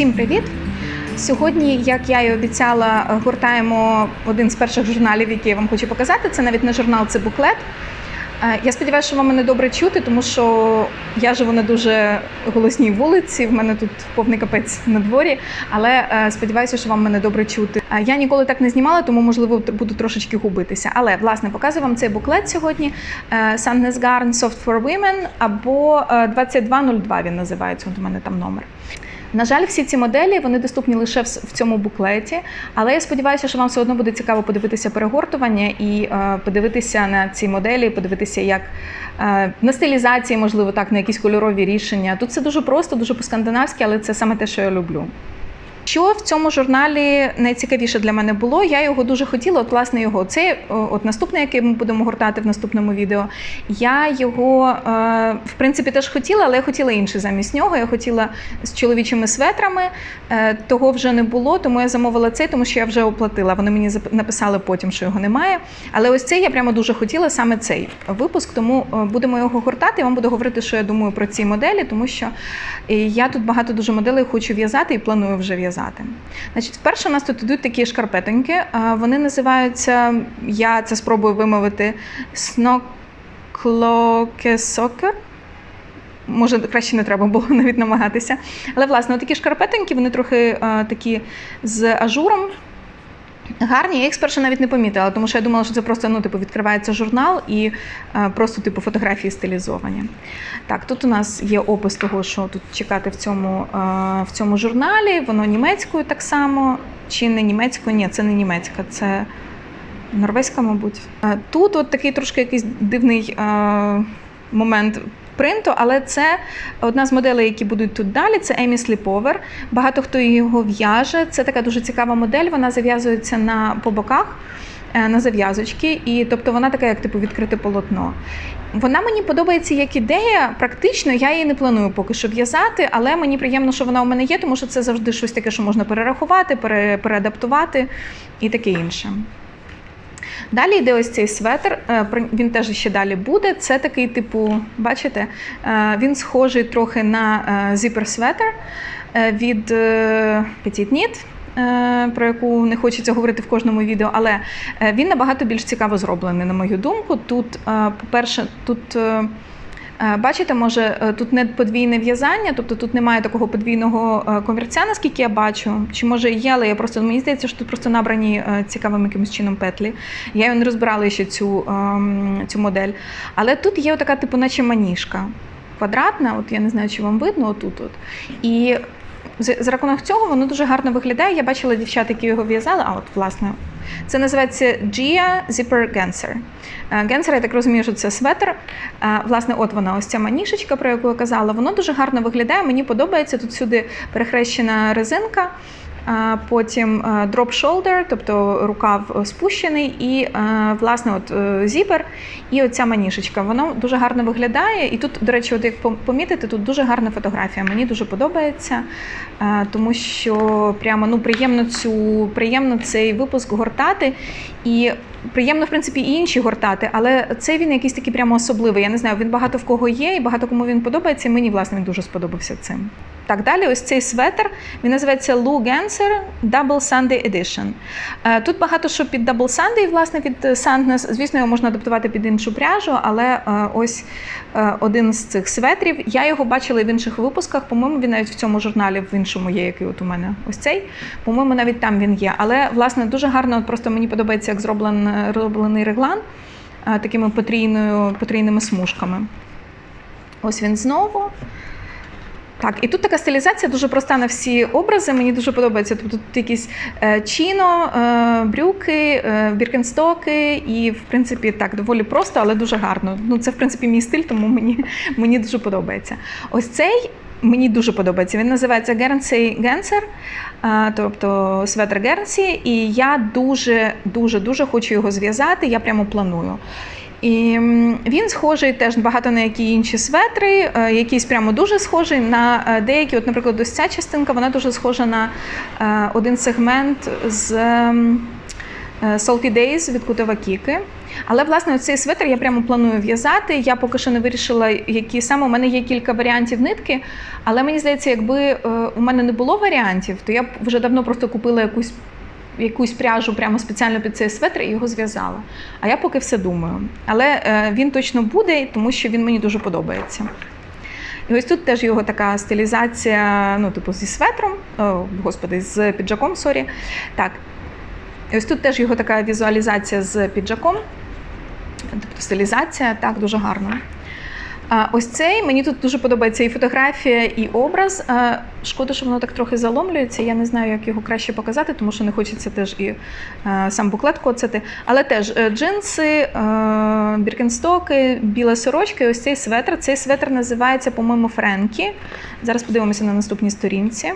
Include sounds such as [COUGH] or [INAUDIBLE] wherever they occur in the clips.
Всім привіт! Сьогодні, як я і обіцяла, гуртаємо один з перших журналів, який я вам хочу показати. Це навіть не журнал, це буклет. Е, Я сподіваюся, що вам мене добре чути, тому що я живу на дуже голосній вулиці. В мене тут повний капець на дворі, але е, сподіваюся, що вам мене добре чути. Е, Я ніколи так не знімала, тому можливо буду трошечки губитися. Але власне показую вам цей буклет сьогодні. Sandnes Garn Soft for Women або е, 2202 він називається. От у мене там номер. На жаль, всі ці моделі вони доступні лише в цьому буклеті, але я сподіваюся, що вам все одно буде цікаво подивитися перегортування і е, подивитися на ці моделі, подивитися, як е, на стилізації, можливо, так, на якісь кольорові рішення. Тут все дуже просто, дуже по-скандинавськи, але це саме те, що я люблю. Що в цьому журналі найцікавіше для мене було? Я його дуже хотіла. От власне його. Це от наступний, який ми будемо гортати в наступному відео. Я його е, в принципі теж хотіла, але я хотіла інший замість нього. Я хотіла з чоловічими светрами. Е, того вже не було, тому я замовила цей, тому що я вже оплатила. Вони мені написали потім, що його немає. Але ось цей я прямо дуже хотіла саме цей випуск. Тому е, будемо його гортати. Я вам буду говорити, що я думаю про ці моделі, тому що я тут багато дуже моделей хочу в'язати і планую вже в'язати. Значить, вперше у нас тут ідуть такі шкарпетоньки. Вони називаються, я це спробую вимовити, сноклокесокер. Може, краще не треба було [LAUGHS] навіть намагатися. Але, власне, такі шкарпетоньки, вони трохи такі з ажуром. Гарні, я їх спершу навіть не помітила, тому що я думала, що це просто ну, типу, відкривається журнал і е, просто типу, фотографії стилізовані. Так, тут у нас є опис того, що тут чекати в цьому, е, в цьому журналі. Воно німецькою так само. Чи не німецькою? Ні, це не німецька, це норвезька, мабуть. Е, Тут от такий трошки якийсь дивний е, момент принту, але це одна з моделей, які будуть тут далі. Це Емі Сліповер. Багато хто його в'яже. Це така дуже цікава модель. Вона зав'язується на по боках. е, На зав'язочки, і тобто вона така, як типу відкрите полотно. Вона мені подобається як ідея. Практично я її не планую поки що в'язати, але мені приємно, що вона у мене є, тому що це завжди щось таке, що можна перерахувати, пере, переадаптувати і таке інше. Далі йде ось цей светр, е, він теж ще далі буде. Це такий, типу, бачите, е, він схожий трохи на зіпер светр від е, Petit Knit, е, про яку не хочеться говорити в кожному відео, але е, він набагато більш цікаво зроблений, на мою думку. Тут, е, по-перше, тут. Е, Бачите, може, е, тут не подвійне в'язання, тобто тут немає такого подвійного е, комірця, наскільки я бачу. Чи може є, але я просто мені здається, що тут просто набрані цікавим якимось чином петлі. Я його не розбирала ще цю, ем, цю модель. Але тут є така, типу, наче маніжка квадратна, от я не знаю, чи вам видно, отут. От. І з, з рахунок цього воно дуже гарно виглядає. Я бачила дівчат, які його в'язали. А от, власне, це називається Gia Zipper Genser. Е, Генсер, я так розумію, що це светр. Е, Власне, от вона, ось ця манішечка, про яку я казала. Воно дуже гарно виглядає. Мені подобається. Тут сюди перехрещена резинка. Потім е, drop shoulder, тобто рукав е, спущений, і е, власне от зіпер, і оця манішечка. Воно дуже гарно виглядає. І тут, до речі, от як пом- помітите, тут дуже гарна фотографія. Мені дуже подобається, тому що прямо ну приємно цю приємно цей випуск гортати. І приємно, в принципі, і інші гортати, але цей він якийсь такий прямо особливий. Я не знаю, він багато в кого є, і багато кому він подобається. І мені, власне, він дуже сподобався цим. Так, далі ось цей светр. Він називається Lou Genser Double Sunday Edition. Е, Тут багато що під Double Sunday, власне, від е, Sandnes. Звісно, його можна адаптувати під іншу пряжу, але е, ось е, один з цих светрів. Я його бачила і в інших випусках. По-моєму, він навіть в цьому журналі в іншому є, який от у мене ось цей. По-моєму, навіть там він є. Але власне дуже гарно, просто мені подобається, як зроблений, реглан такими потрійними смужками. Ось він знову. Так, і тут така стилізація дуже проста на всі образи. Мені дуже подобається. Тобто тут якісь е, чіно, е, брюки, е, біркенстоки, і в принципі так доволі просто, але дуже гарно. Ну це в принципі мій стиль, тому мені, [LAUGHS] мені дуже подобається. Ось цей. Мені дуже подобається. Він називається Guernsey е, тобто светр Гернсі, і я дуже дуже дуже хочу його зв'язати. Я прямо планую. І він схожий теж багато на які інші светри, е, якийсь прямо дуже схожий на е, деякі. От, наприклад, ось ця частинка, вона дуже схожа на е, один сегмент з Salty Days від Кутова Кіки. Але власне цей свитер я прямо планую в'язати. Я поки що не вирішила, які саме. У мене є кілька варіантів нитки, але мені здається, якби у мене не було варіантів, то я б вже давно просто купила якусь. Якусь пряжу прямо спеціально під цей светр і його зв'язала. А я поки все думаю. Але е, він точно буде, тому що він мені дуже подобається. І ось тут теж його така стилізація, ну, типу, зі светром, о, господи, з піджаком, сорі. Так. І ось тут теж його така візуалізація з піджаком, тобто стилізація, так, дуже гарно. Ось цей мені тут дуже подобається і фотографія, і образ. Шкода, що воно так трохи заломлюється. Я не знаю, як його краще показати, тому що не хочеться теж і сам буклет коцати. Але теж е, джинси, біркенстоки, біла сорочка, і ось цей светр. Цей светр називається, по-моєму, Френкі. Зараз подивимося на наступній сторінці.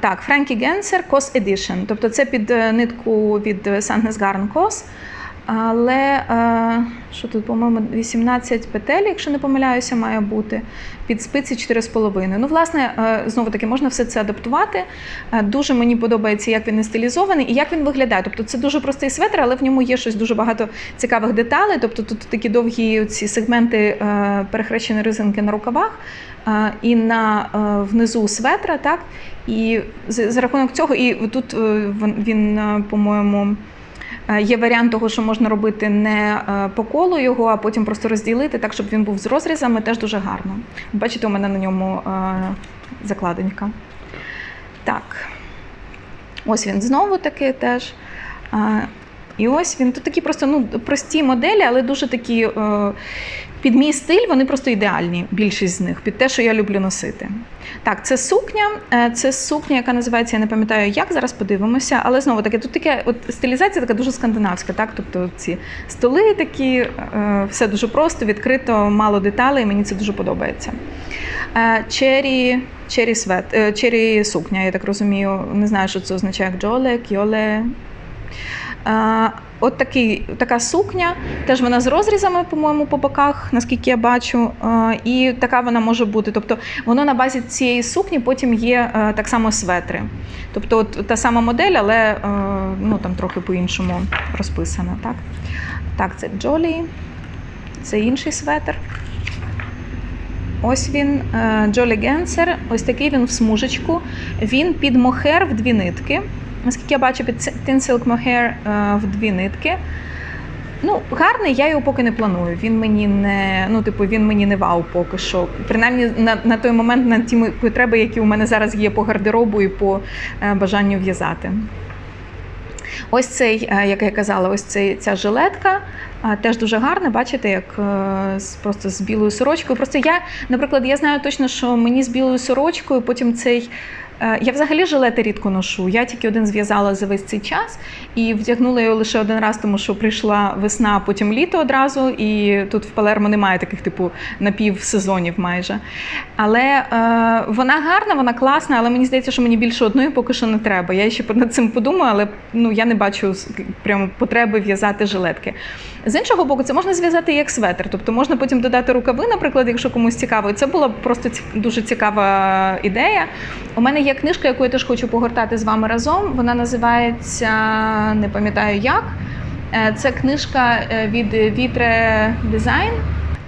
Так, Френкі Генсер Cos Edition. Тобто це під е, нитку від Sandnes Garn Cos. Але е, що тут, по-моєму, 18 петель, якщо не помиляюся, має бути під спиці 4,5. Ну, власне, е, знову таки, можна все це адаптувати. Е, Дуже мені подобається, як він не стилізований і як він виглядає. Тобто це дуже простий светр, але в ньому є щось дуже багато цікавих деталей. Тобто тут такі довгі ці сегменти перехрещені резинки на рукавах і на внизу светра, так. І за рахунок цього, і тут він- по-моєму. Е, Є варіант того, що можна робити не е, по колу його, а потім просто розділити так, щоб він був з розрізами, теж дуже гарно. Бачите, у мене на ньому закладенька. Так. Ось він знову таки теж. Е, І ось він тут такі просто ну, прості моделі, але дуже такі е, під мій стиль, вони просто ідеальні, більшість з них, під те, що я люблю носити. Так, це сукня. е, Це сукня, яка називається, я не пам'ятаю як, зараз подивимося. Але знову таки, тут таке от стилізація така дуже скандинавська, так? Тобто ці столи такі, е, все дуже просто, відкрито, мало деталей, мені це дуже подобається. Е, Чері, чері свет, чері сукня, я так розумію. Не знаю, що це означає джоле, кьоле. Е, От такий, така сукня, теж вона з розрізами, по-моєму, по боках, наскільки я бачу. Е, І така вона може бути. Тобто воно на базі цієї сукні потім є е, так само светри. Тобто от та сама модель, але е, ну, там трохи по-іншому розписана. Так, так це Джолі, це інший светр. Ось він, Джолі Генсер, ось такий він в смужечку. Він під мохер в дві нитки. Наскільки я бачу, під Thin Silk Mohair е, в дві нитки. Ну, гарний, я його поки не планую. Він мені не, ну, типу, він мені не вау поки що. Принаймні на, на той момент на ті потреби, які у мене зараз є по гардеробу і по е, бажанню в'язати. Ось цей, е, як я казала, ось цей, ця жилетка е, теж дуже гарна. Бачите, як просто з білою сорочкою. Просто я, наприклад, я знаю точно, що мені з білою сорочкою потім цей. Е, Я взагалі жилети рідко ношу. Я тільки один зв'язала за весь цей час і вдягнула його лише один раз, тому що прийшла весна, а потім літо одразу. І тут в Палермо немає таких, типу, напівсезонів майже. Але е, вона гарна, вона класна, але мені здається, що мені більше одної поки що не треба. Я ще над цим подумаю, але ну, я не бачу прямо потреби в'язати жилетки. З іншого боку, це можна зв'язати як светр. Тобто можна потім додати рукави, наприклад, якщо комусь цікаво. Це була просто дуже цікава ідея. У мене є книжка, яку я теж хочу погортати з вами разом. Вона називається не пам'ятаю як. Е, Це книжка е, від Вітре Дизайн.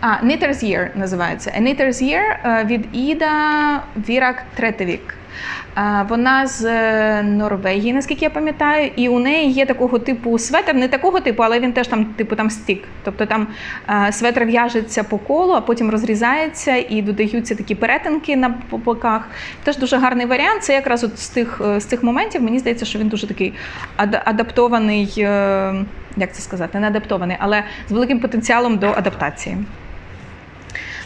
А, Knitter's Year називається. A Knitter's Year е, від Іда Вірак Третевік. Вона з е, Норвегії, наскільки я пам'ятаю, і у неї є такого типу светр, не такого типу, але він теж там, типу, там стік. Тобто там е, светр в'яжеться по колу, а потім розрізається і додаються такі перетинки на боках. Теж дуже гарний варіант. Це якраз от з тих, е, з тих моментів. Мені здається, що він дуже такий ад- адаптований, як це сказати, не адаптований, але з великим потенціалом до адаптації.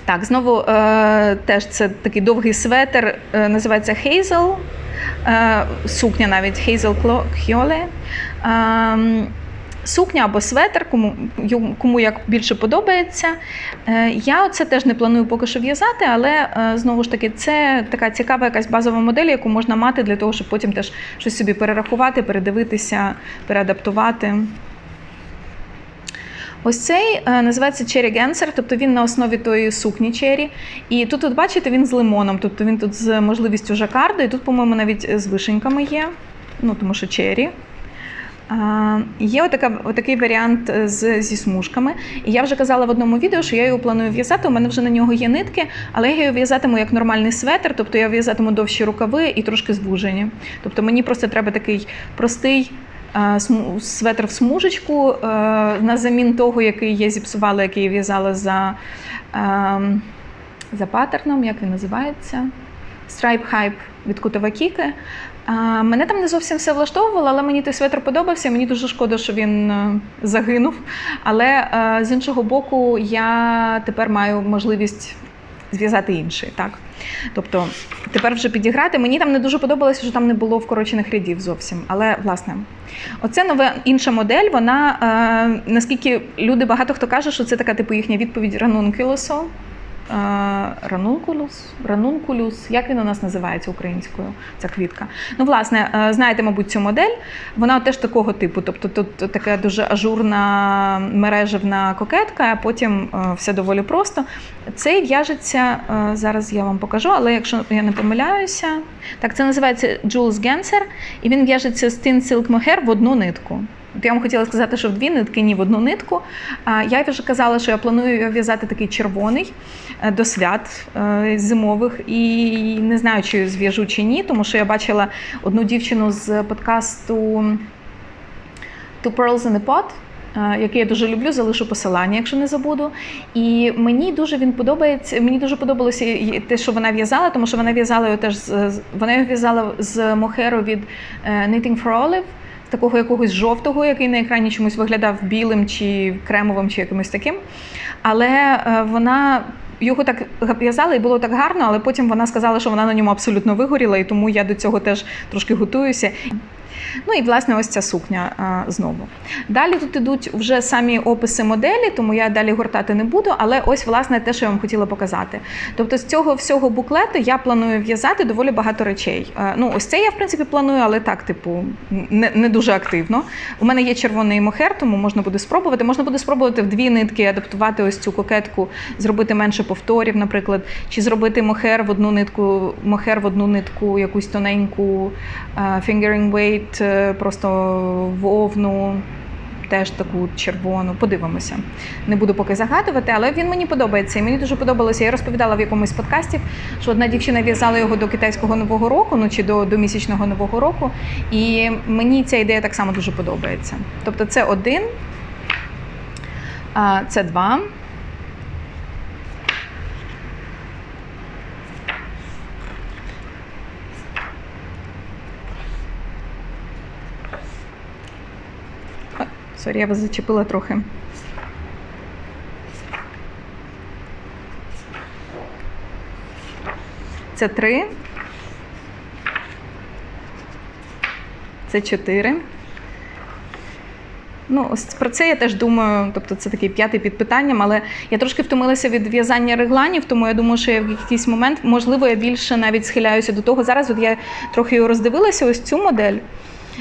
Так, знову е, теж це такий довгий светр, е, називається Hazel, е, сукня навіть Clo- Кьоле. Е, Сукня або светр, кому, кому як більше подобається. Е, Я це теж не планую поки що в'язати, але е, знову ж таки, це така цікава якась базова модель, яку можна мати для того, щоб потім теж щось собі перерахувати, передивитися, переадаптувати. Ось цей е, називається Cherry Genser, тобто він на основі тої сукні Cherry. І тут, от бачите, він з лимоном, тобто він тут з можливістю жакарду, і тут, по-моєму, навіть з вишеньками є, ну тому що Cherry. Є отака, отакий варіант е, з, зі смужками. І я вже казала в одному відео, що я його планую в'язати. У мене вже на нього є нитки, але я його в'язатиму як нормальний светр, тобто я в'язатиму довші рукави і трошки звужені. Тобто мені просто треба такий простий. Светр в смужечку е, на замін того, який я зіпсувала, який я в'язала за, ем, за паттерном, як він називається? Stripe Hype від Кутова Кіки. Мене там не зовсім все влаштовувало, але мені той светр подобався. Мені дуже шкода, що він е, загинув. Але е, з іншого боку, я тепер маю можливість зв'язати інший. Так? Тобто тепер вже підіграти. Мені там не дуже подобалося, що там не було вкорочених рядів зовсім. Але власне, оце нова інша модель. Вона е, наскільки люди багато хто каже, що це така типу їхня відповідь ранункілосо. Ранункулус, ранункулюс, як він у нас називається українською, ця квітка. Ну, власне, е, знаєте, мабуть, цю модель. Вона теж такого типу. Тобто тут така дуже ажурна мережевна кокетка, а потім е, все доволі просто. Цей в'яжеться, е, зараз я вам покажу, але якщо я не помиляюся, так, це називається Jules Genser, і він в'яжеться з Thin Silk Mohair в одну нитку. Я вам хотіла сказати, що в дві нитки, ні в одну нитку. Я вже казала, що я планую в'язати такий червоний е, до свят е, зимових, і не знаю, чи зв'яжу чи ні, тому що я бачила одну дівчину з подкасту Two Pearls in a Pot, е, який я дуже люблю, залишу посилання, якщо не забуду. І мені дуже він подобається. Мені дуже подобалося те, що вона в'язала, тому що вона в'язала його теж з вона його в'язала з мохеру від Knitting for Olive, такого якогось жовтого, який на екрані чомусь виглядав білим чи кремовим, чи якимось таким. Але е, вона. Його так в'язала і було так гарно, але потім вона сказала, що вона на ньому абсолютно вигоріла, і тому я до цього теж трошки готуюся. Ну і власне ось ця сукня а, знову. Далі тут ідуть вже самі описи моделі, тому я далі гортати не буду. Але ось власне те, що я вам хотіла показати. Тобто з цього всього буклету я планую в'язати доволі багато речей. Е, Ну, ось це я в принципі планую, але так, типу, не, не дуже активно. У мене є червоний мохер, тому можна буде спробувати. Можна буде спробувати в дві нитки адаптувати ось цю кокетку, зробити менше повторів, наприклад, чи зробити мохер в одну нитку, мохер в одну нитку, якусь тоненьку е, fingering weight, е, просто вовну. Теж таку червону, подивимося. Не буду поки загадувати, але він мені подобається. І мені дуже подобалося. Я розповідала в якомусь з подкастів, що одна дівчина в'язала його до китайського нового року, ну чи до, до місячного нового року. І мені ця ідея так само дуже подобається. Тобто, це один, це два. Сорі, я вас зачепила трохи. Це три. Це чотири. Ну, ось про це я теж думаю, тобто це такий п'ятий під питанням, але я трошки втомилася від в'язання регланів, тому я думаю, що я в якийсь момент, можливо, я більше навіть схиляюся до того. Зараз от я трохи роздивилася, ось цю модель.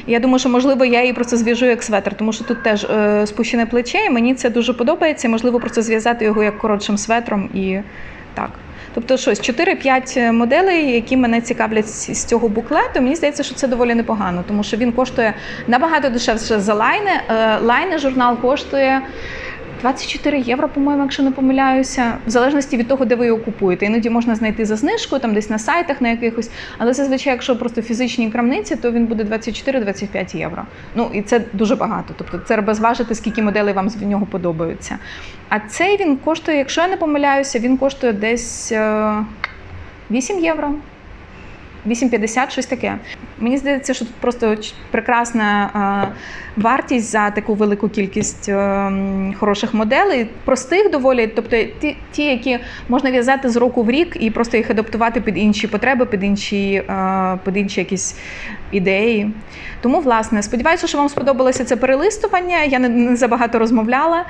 Я думаю, що можливо я її просто зв'яжу як светр, тому що тут теж е, спущене плече, і мені це дуже подобається. Можливо, просто зв'язати його як коротшим светром і так. Тобто щось 4-5 моделей, які мене цікавлять з цього буклету. Мені здається, що це доволі непогано, тому що він коштує набагато дешевше за. Лайне Лайни журнал коштує 24 євро, по-моєму, якщо не помиляюся, в залежності від того, де ви його купуєте. Іноді можна знайти за знижкою, там десь на сайтах на якихось. Але зазвичай, якщо просто фізичній крамниці, то він буде 24-25 євро. Ну і це дуже багато. Тобто це треба зважити, скільки моделей вам з нього подобаються. А цей він коштує, якщо я не помиляюся, він коштує десь е, 8 євро. 8,50, щось таке. Мені здається, що тут просто прекрасна вартість за таку велику кількість е, хороших моделей, простих доволі, тобто ті, які можна в'язати з року в рік і просто їх адаптувати під інші потреби, під інші, е, під інші якісь ідеї. Тому, власне, сподіваюся, що вам сподобалося це перелистування. Я не, забагато розмовляла.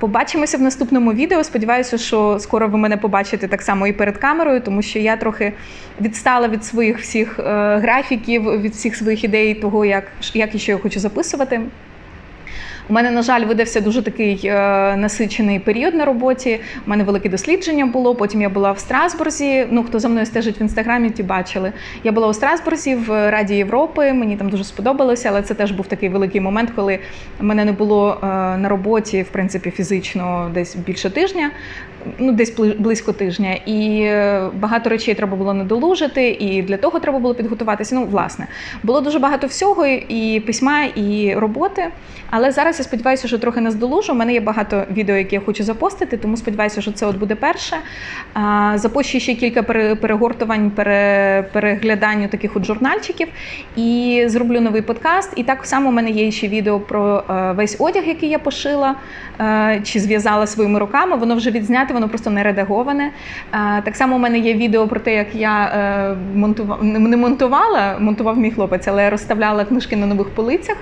Побачимося в наступному відео. Сподіваюся, що скоро ви мене побачите так само і перед камерою, тому що я трохи відстала від своїх всіх е, графіків, від всіх своїх ідей, того, як, як і що я хочу записувати. У мене, на жаль, видався дуже такий е, насичений період на роботі. У мене велике дослідження було. Потім я була в Страсбурзі. Ну, хто за мною стежить в інстаграмі, ті бачили. Я була у Страсбурзі в Раді Європи. Мені там дуже сподобалося, але це теж був такий великий момент, коли мене не було е, на роботі, в принципі, фізично десь більше тижня. Ну, десь бли- близько тижня, і е, багато речей треба було надолужити, і для того треба було підготуватися. Ну, власне, було дуже багато всього, і письма, і роботи. Але зараз я сподіваюся, що трохи наздолужу. У мене є багато відео, які я хочу запостити, тому сподіваюся, що це от буде перше. А, Запущу ще кілька перегортувань, переглядань таких от журнальчиків і зроблю новий подкаст. І так само у мене є ще відео про е, весь одяг, який я пошила е, чи зв'язала своїми руками. Воно вже відзняте, воно просто не редаговане. Так само у мене є відео про те, як я е, монтувала, не монтувала, монтував мій хлопець, але розставляла книжки на нових полицях.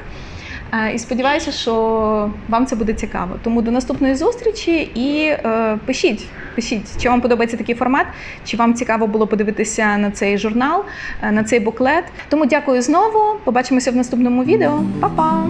Е, І сподіваюся, що вам це буде цікаво. Тому до наступної зустрічі і е, пишіть, пишіть, чи вам подобається такий формат, чи вам цікаво було подивитися на цей журнал, е, на цей буклет. Тому дякую знову. Побачимося в наступному відео. Па-па!